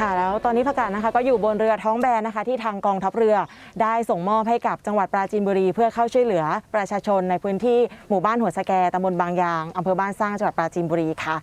ค่ะ แล้วตอนนี้ประกาศนะคะก็อยู่บนเรือท้องแบนนะคะ ที่ทางกองทัพเรือได้ส่งมอบให้กับจังหวัดปราจีนบุรี เพื่อเข้าช่วยเหลือประชาชนในพื้นที่หมู่บ้านหัวสแกตำบลบางยางอำเภอบ้านสร้างจังหวัดปราจีนบุรีค่ะ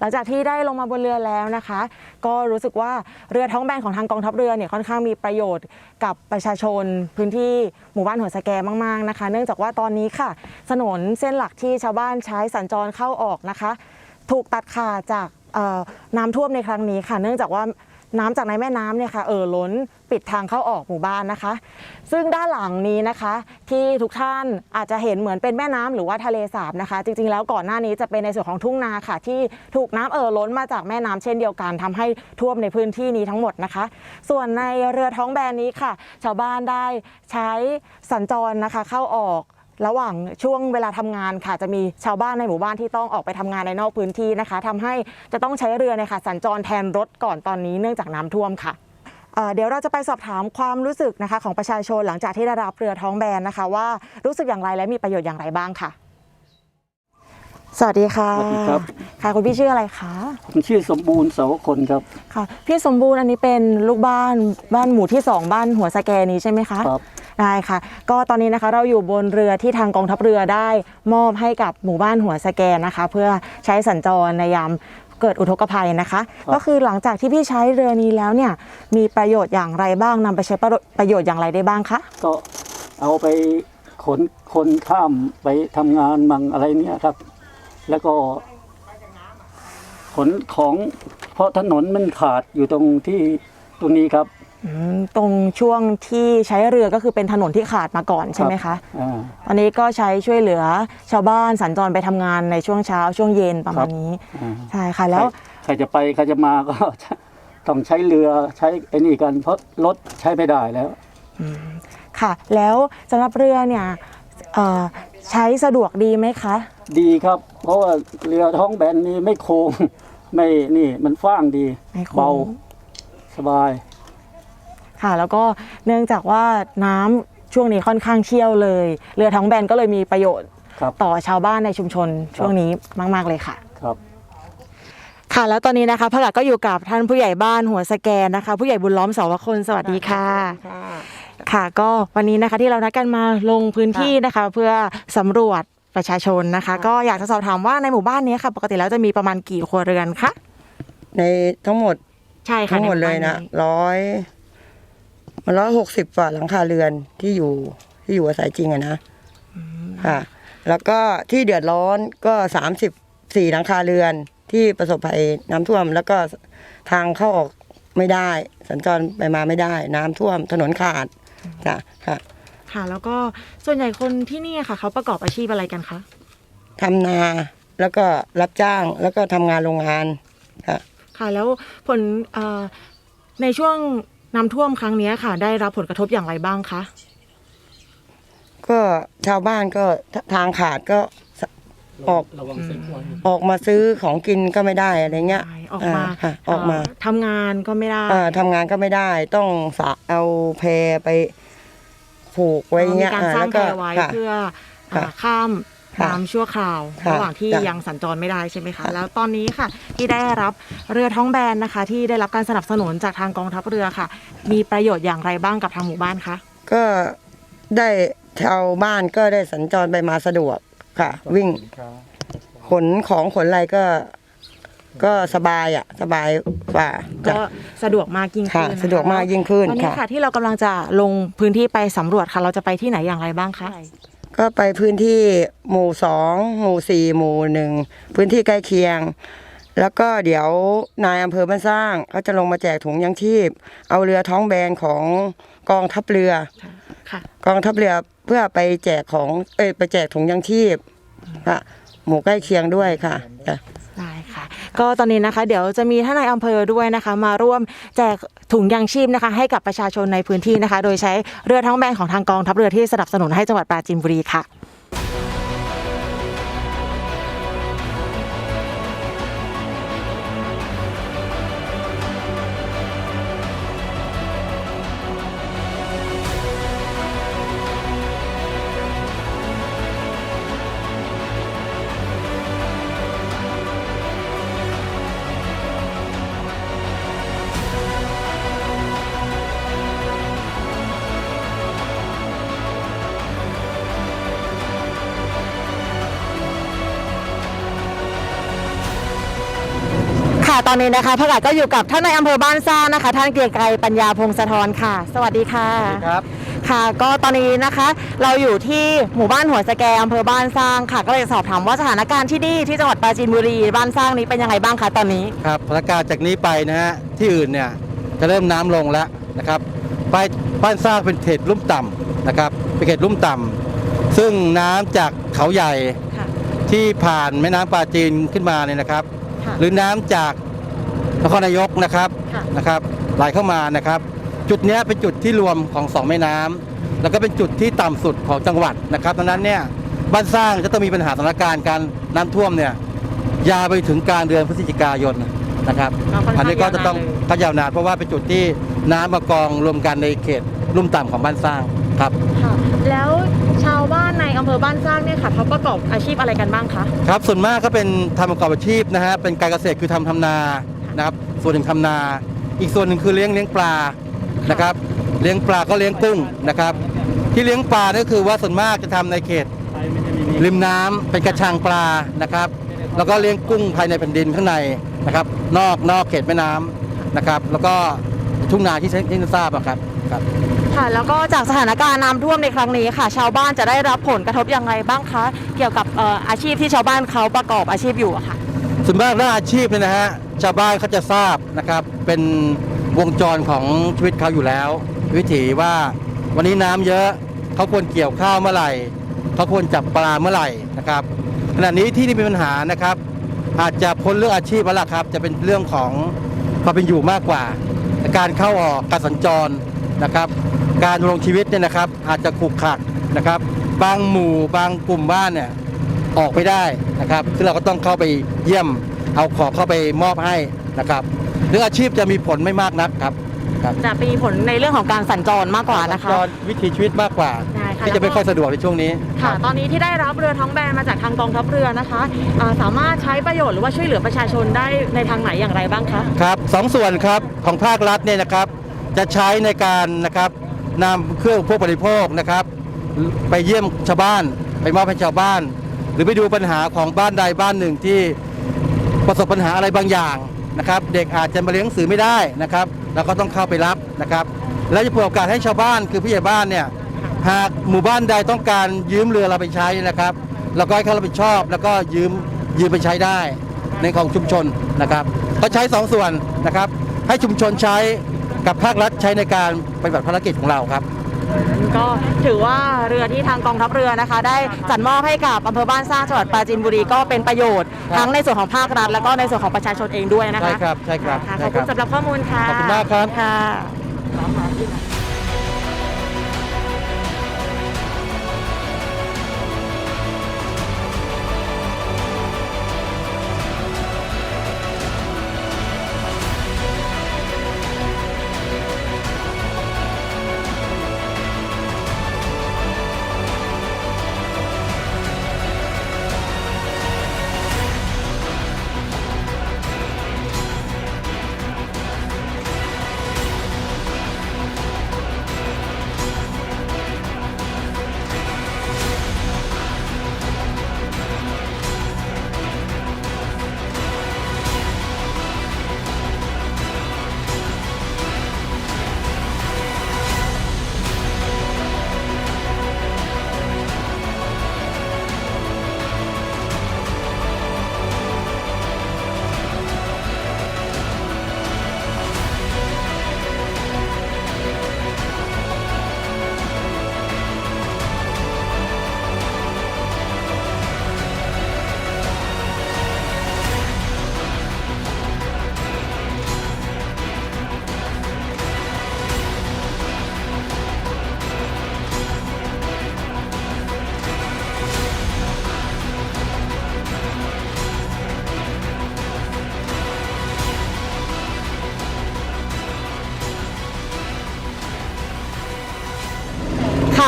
หลังจากที่ได้ลงมาบนเรือแล้วนะคะ ก็รู้สึกว่าเรือท้องแบนของทางกองทัพเรือเนี่ยค่อนข้างมีประโยชน์กับประชาชน พื้นที่หมู่บ้านหัวสแกมากๆนะคะ เนื่องจากว่าตอนนี้ค่ะถนนเส้นหลักที่ชาวบ้านใช้สัญจรเข้าออกนะคะ ถูกตัดขาดจากน้ำท่วมในครั้งนี้ค่ะ เนื่องจากว่า น้ำจากในแม่น้ำเนี่ยค่ะเอ่อล้นปิดทางเข้าออกหมู่บ้านนะคะ ซึ่งด้านหลังนี้นะคะ ที่ทุกท่านอาจจะเห็นเหมือนเป็นแม่น้ำหรือว่าทะเลสาบนะคะ จริงๆ แล้วก่อนหน้านี้จะเป็นในส่วนของทุ่งนาค่ะ ที่ถูกน้ำเอ่อล้นมาจากแม่น้ำเช่นเดียวกันทำให้ท่วมในพื้นที่นี้ทั้งหมดนะคะ ส่วนในเรือท้องแบนนี้ค่ะ ชาวบ้านได้ใช้สัญจรนะคะเข้าออก ระหว่างช่วงเวลาทำงานค่ะจะมีชาวบ้านในหมู่บ้านที่ต้องออกไปทำงานในนอกพื้นที่นะคะทำให้จะต้องใช้เรือเนี่ยค่ะสัญจรแทนรถก่อนตอนนี้เนื่องจากน้ำท่วมค่ะเอ่อเดี๋ยวเราจะไปสอบถามความรู้สึกนะคะของประชาชนหลังจากที่ได้รับเรือท้องแบนนะคะ ว่ารู้สึกอย่างไรและมีประโยชน์อย่างไรบ้างค่ะ สวัสดีค่ะสวัสดีครับค่ะคุณพี่ชื่ออะไรคะผมชื่อสมบูรณ์เสาวคนครับค่ะ พี่สมบูรณ์อันนี้เป็นลูกบ้านบ้านหมู่ที่สองบ้านหัวสแกนี้ใช่ไหมคะครับ ได้ค่ะ ก็ตอนนี้นะคะเราอยู่บนเรือที่ทางกองทัพเรือได้มอบให้กับหมู่บ้านหัวสแกนนะคะ เพื่อใช้สัญจรในยามเกิดอุทกภัยนะคะ ก็คือหลังจากที่พี่ใช้เรือนี้แล้วเนี่ยมีประโยชน์อย่างไรบ้างนำไปใช้ประโยชน์อย่างไรได้บ้างคะก็เอาไปขนคนข้ามไปทำงานมังอะไรเนี่ยครับ แล้วก็ขนของเพราะถนนมันขาดอยู่ตรงที่ตรงนี้ครับอืม ตรงช่วงที่ใช้เรือก็คือเป็นถนนที่ขาดมาก่อนใช่ไหมคะอ่าอันนี้ก็ใช้ช่วยเหลือชาวบ้านสัญจรไปทำงานในช่วงเช้าช่วงเย็นประมาณนี้อ่า ใช่ค่ะแล้ว ใครใครจะไปใครจะมาก็ ต้องใช้เรือใช้ไอ้นี่กันเพราะรถใช้ไม่ได้แล้ว ค่ะ แล้วสำหรับเรือเนี่ยเอ่อใช้สะดวกดีไหมคะ ดีครับ เพราะว่าเรือท้องแบนนี้ไม่โค้ง ไม่นี่มันฟ้างดี ไม่โค้ง เบา สบาย ค่ะ แล้วก็เนื่องจากว่าน้ำช่วงนี้ค่อนข้างเชี่ยวเลย เรือท้องแบนก็เลยมีประโยชน์ครับต่อชาวบ้านในชุมชนช่วงนี้มาก ๆเลยค่ะครับค่ะแล้วตอนนี้นะคะพระกาศก็อยู่กับท่านผู้ใหญ่บ้านหัวสแกนนะคะ ผู้ใหญ่บุญล้อมเสาวคนสวัสดีค่ะค่ะ ก็วันนี้นะคะที่เรานัดกันมาลงพื้นที่นะคะ เพื่อสำรวจประชาชนนะคะ ก็อยากจะสอบถามว่าในหมู่บ้านนี้ค่ะ ปกติแล้วจะมีประมาณกี่ครัวเรือนคะในทั้งหมดใช่ค่ะทั้งหมดเลยนะร้อย มันร้อยหกสิบกว่าหลังคาเรือนที่อยู่ที่อยู่อาศัยจริงอะนะค่ะ แล้วก็ที่เดือดร้อนก็สามสิบสี่หลังคาเรือนที่ประสบภัยน้ำท่วม แล้วก็ทางเข้าออกไม่ได้ สัญจรไปมาไม่ได้ น้ำท่วมถนนขาดจ้ะค่ะ ค่ะ แล้วก็ส่วนใหญ่คนที่นี่ค่ะ เขาประกอบอาชีพอะไรกันคะทำนาแล้วก็รับจ้างแล้วก็ทำงานโรงงานค่ะ ค่ะ แล้วผลเอ่อในช่วง น้ำท่วมครั้งนี้ค่ะ ได้รับผลกระทบอย่างไรบ้างคะ ก็ชาวบ้านก็ททางขาดก็สออกออกมาซื้อของกินก็ไม่ได้อะไรเงี้ยใช่ออกมาค่ะออกมาเทำงานก็ไม่ได้เอ่อทำงานก็ไม่ได้ ต้องสะเอาแพไปผูกไว้มีเงี้ยการอ่าสร้างแล้วแพก็ไว้ค่ะเพื่อค่ะอ่าข้าม ค่ะน้ำชั่วคราวค่ะระหว่างที่จ้ะยังสัญจรไม่ได้ใช่ไหมคะค่ะแล้วตอนนี้ค่ะ ที่ได้รับเรือท้องแบนนะคะ ที่ได้รับการสนับสนุนจากทางกองทัพเรือค่ะ มีประโยชน์อย่างไรบ้างกับทางหมู่บ้านคะก็ได้ชาวบ้านก็ได้สัญจรไปมาสะดวกค่ะ วิ่งขนของขนอะไรก็ ก็สบายอะ สบายกว่าก็จ้ะสะดวกมากยิ่งขึ้ค่ะนนคสะดวกมากยิ่งขึ้นตอนนี้ค่ะค่ะที่เรากำลังจะลงพื้นที่ไปสำรวจค่ะ เราจะไปที่ไหนอย่างไรบ้างคะ ก็ไปพื้นที่หมู่สองหมู่สี่หมู่หนึ่งพื้นที่ใกล้เคียง แล้วก็เดี๋ยวนายอำเภอบ้านสร้างเขาจะลงมาแจกถุงยังชีพ เอาเรือท้องแบนของกองทัพเรือค่ะกองทัพเรือเพื่อไปแจกของเอ้ยไปแจกถุงยังชีพค่ะหมู่ใกล้เคียงด้วยค่ะ จ้ะคะ ก็ตอนนี้นะคะ เดี๋ยวจะมีท่านนายอำเภอด้วยนะคะ มาร่วมแจกถุงยางชีพนะคะ ให้กับประชาชนในพื้นที่นะคะ โดยใช้เรือท้องแบนของทางกองทัพเรือที่สนับสนุนให้จังหวัดปราจีนบุรีค่ะ ค่ะ ตอนนี้นะคะพระกาศก็อยู่กับท่านในายอำเภอบ้านซ่างนะคะ ท่านเกรียงไกรปัญญาพงศธรค่ะ สวัสดีค่ะ ครับ ค่ะ ก็ตอนนี้นะคะ เราอยู่ที่หมู่บ้านหัวสแกอำเภอบ้านสร้างค่ะ ก็เลยสอบถามว่าสถานการณ์ที่นี่ที่จังหวัดปราจีนบุรีบ้านสร้างนี้เป็นยังไงบ้างคะตอนนี้ ครับสถานการณ์จากนี้ไปนะฮะที่อื่นเนี่ยจะเริ่มน้ำลงแล้วนะครับไปบ้านสร้างเป็นเขตลุ่มต่ำนะครับเป็นเขตลุ่มต่ำซึ่งน้ำจากเขาใหญ่ค่ะ ที่ผ่านแม่น้ำปราจีนขึ้นมาเนี่ยนะครับค่ะ หรือน้ำจากนครนายกนะครับค่ะนะครับไหลเข้ามานะครับ จุดเนี้ยเป็นจุดที่รวมของสองแม่น้ำแล้วก็เป็นจุดที่ต่ำสุดของจังหวัดนะครับดังนั้นเนี่ยบ้านสร้างจะต้องมีปัญหาสถานการณ์การน้ำท่วมเนี่ยยาวไปถึงกลารเดือนพฤศจิกายนนะครับอ๋อค่อนข้างอันนี้ก็จะต้องยาวนานเลยขยาวนานเพราะว่าเป็นจุดที่น้ำมากองรวมกันในเขตลุ่มต่ำของบ้านสร้างครับค่ะแล้วชา วบ้าในอำเภอบ้านสร้างเนี่ยค่ะเขาประกอบอาชีพอะไรกันบ้างคะ ครับ ส่วนมากก็เป็นทำประกอบอาชีพนะฮะ เป็นการเกษตรคือทำทำนา นะครับ ส่วนหนึ่งทำนา อีกส่วนหนึ่งคือเลี้ยงเลี้ยงปลา นะครับ เลี้ยงปลาก็เลี้ยงกุ้งนะครับ ที่เลี้ยงปลาก็คือว่าส่วนมากจะทำในเขต ริมน้ำเป็นกระชังปลานะครับ แล้วก็เลี้ยงกุ้งภายในแผ่นดินข้างในนะครับ นอกนอกเขตแม่น้ำนะครับ แล้วก็ทุ่งนาที่ที่ทราบอะครับครับ ค่ะแล้วก็จากสถานการณ์น้ำท่วมในครั้งนี้ค่ะ ชาวบ้านจะได้รับผลกระทบยังไงบ้างคะ เกี่ยวกับเอ่ออาชีพที่ชาวบ้านเขาประกอบอาชีพอยู่อะค่ะ ส่วนมากเรื่องอาชีพเนี่ยนะฮะชาวบ้านเขาจะทราบนะครับเป็นวงจรของชีวิตเขาอยู่แล้ว วิถีว่าวันนี้น้ำเยอะเขาควรเกี่ยวข้าวเมื่อไหร่เขาควรจับปลาเมื่อไหร่นะครับขณะนี้ที่นี่มีปัญหานะครับ อาจจะพ้นเรื่องอาชีพแล้วล่ะครับ จะเป็นเรื่องของความเป็นอยู่มากกว่า การเข้าออกการสัญจรนะครับ การดำรงชีวิตเนี่ยนะครับ อาจจะขรุกขลักนะครับ บางหมู่บางกลุ่มบ้านเนี่ยออกไม่ได้นะครับซึ่งเราก็ต้องเข้าไปเยี่ยมเอาของเข้าไปมอบให้นะครับเรื่องอาชีพจะมีผลไม่มากนักครับครับจะมีผลในเรื่องของการสัญจรมากกว่านะคะจรวิถีชีวิตมากกว่า ได้ค่ะที่จะไม่ค่อยสะดวกในช่วงนี้ ค่ะ ตอนนี้ที่ได้รับเรือท้องแบนมาจากทางกองทัพเรือนะคะอ่าสามารถใช้ประโยชน์หรือว่าช่วยเหลือประชาชนได้ในทางไหนอย่างไรบ้างคะ ครับสองส่วนครับของภาครัฐเนี่ยนะครับจะใช้ในการนะครับ นำเครื่องอุปโภคบริโภคนะครับ ไปเยี่ยมชาวบ้านไปมอบให้ชาวบ้าน หรือไปดูปัญหาของบ้านใดบ้านหนึ่งที่ประสบปัญหาอะไรบางอย่างนะครับ เด็กอาจจะมาเรียนหนังสือไม่ได้นะครับเราก็ต้องเข้าไปรับนะครับ และจะเปิดโอกาสให้ชาวบ้านคือผู้ใหญ่บ้านเนี่ยหากหมู่บ้านใดต้องการยืมเรือเราไปใช้นะครับเราก็ให้เขารับผิดชอบ แล้วก็ยืมยืมไปใช้ได้ในของชุมชนนะครับก็ใช้สองส่วนนะครับ ให้ชุมชนใช้ กับภาครัฐใช้ในการปฏิบัติภารกิจของเราครับ ก็ถือว่าเรือที่ทางกองทัพเรือนะคะ ได้จัดมอบให้กับอำเภอบ้านสร้างจังหวัดปราจีนบุรีก็เป็นประโยชน์ครับ ทั้งในส่วนของภาครัฐ แล้วก็ในส่วนของประชาชนเองด้วยนะคะใช่ครับใช่ครับค่ะขใช่อบคคุรัณสำหรับข้อมูลค่ะขอบคุณมากครับ ค่ะ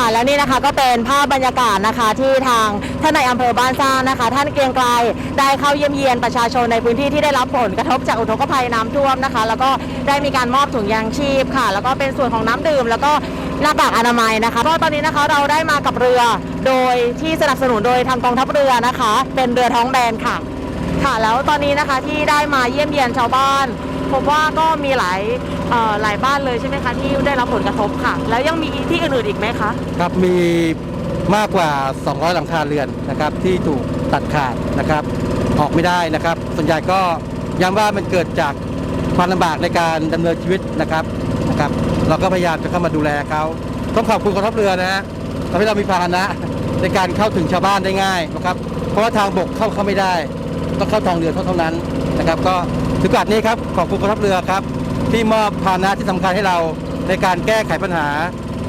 ค่ะและนี่นะคะก็เป็นภาพบรรยากาศนะคะที่ทางท่านในอำเภอบ้านซ่างนะคะ ท่านเกรียงไกรได้เข้าเยี่ยมเยียนประชาชนในพื้นที่ที่ได้รับผลกระทบจากอุทกภัยน้ำท่วมนะคะ แล้วก็ได้มีการมอบถุงยางชีพค่ะ แล้วก็เป็นส่วนของน้ำดื่ม แล้วก็หน้ากากอนามัยนะคะก็ตอนนี้นะคะเราได้มากับเรือโดยที่สนับสนุนโดยทางกองทัพเรือนะคะ เป็นเรือท้องแบนค่ะ ค่ะ แล้วตอนนี้นะคะที่ได้มาเยี่ยมเยียนชาวบ้าน พบว่าก็มีหลายหลายบ้านเลยใช่ไหมคะที่ได้รับผลกระทบค่ะ แล้วยังมีที่อื่นๆอีกไหมคะครับมีมากกว่า 200 หลังคาเรือนนะครับที่ถูกตัดขาดนะครับออกไม่ได้นะครับ ส่วนใหญ่ก็ย้ำว่ามันเกิดจากความลำบากในการดำเนินชีวิตนะครับนะครับ เราก็พยายามจะเข้ามาดูแลเขาต้องขอบคุณกองทัพเรือนะฮะทำให้เรามีพาหนะในการเข้าถึงชาวบ้านได้ง่ายนะครับเพราะว่าทางบกเข้าเข้าไม่ได้ ต้องเข้าทางเรือเท่านั้น นะครับ ก็ถือโอกาสนี้ครับขอบคุณกองทัพเรือครับ ที่มอบพาหนะที่สำคัญให้เราในการแก้ไขปัญหา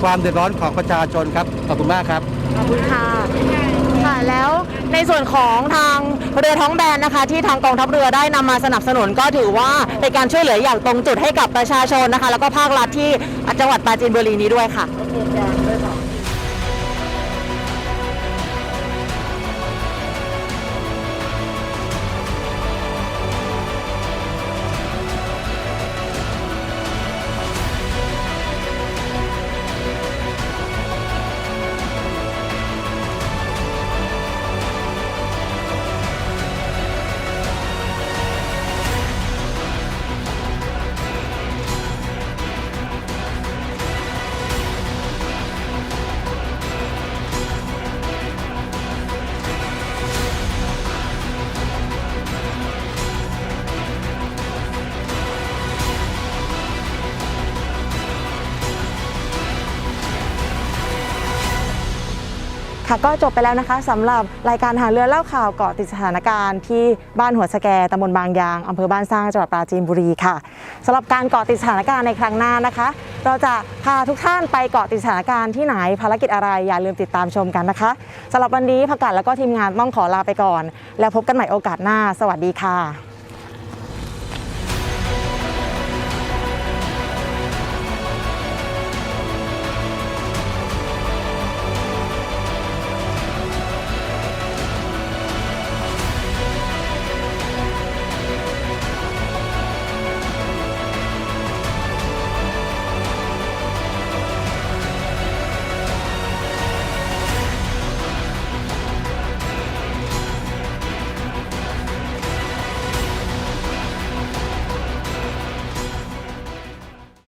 ความเดือดร้อนของประชาชนครับขอบคุณมากครับขอบคุณค่ะค่ะ แล้วในส่วนของทางเรือท้องแบนนะคะ ที่ทางกองทัพเรือได้นำมาสนับสนุนก็ถือว่าเป็นการช่วยเหลืออย่างตรงจุดให้กับประชาชนนะคะ แล้วก็ภาครัฐที่จังหวัดปราจีนบุรีนี้ด้วยค่ะ ค่ะก็จบไปแล้วนะคะสำหรับรายการหาเรือเล่าข่าวเกาะติดสถานการณ์ที่บ้านหัวสแกตำบลบางยางอำเภอบ้านสร้างจังหวัดปราจีนบุรีค่ะสำหรับการเกาะติดสถานการณ์ในครั้งหน้านะคะ เราจะพาทุกท่านไปเกาะติดสถานการณ์ที่ไหนภารกิจอะไรอย่าลืมติดตามชมกันนะคะสำหรับวันนี้พักกัดแล้วก็ทีมงานต้องขอลาไปก่อน แล้วพบกันใหม่โอกาสหน้า สวัสดีค่ะ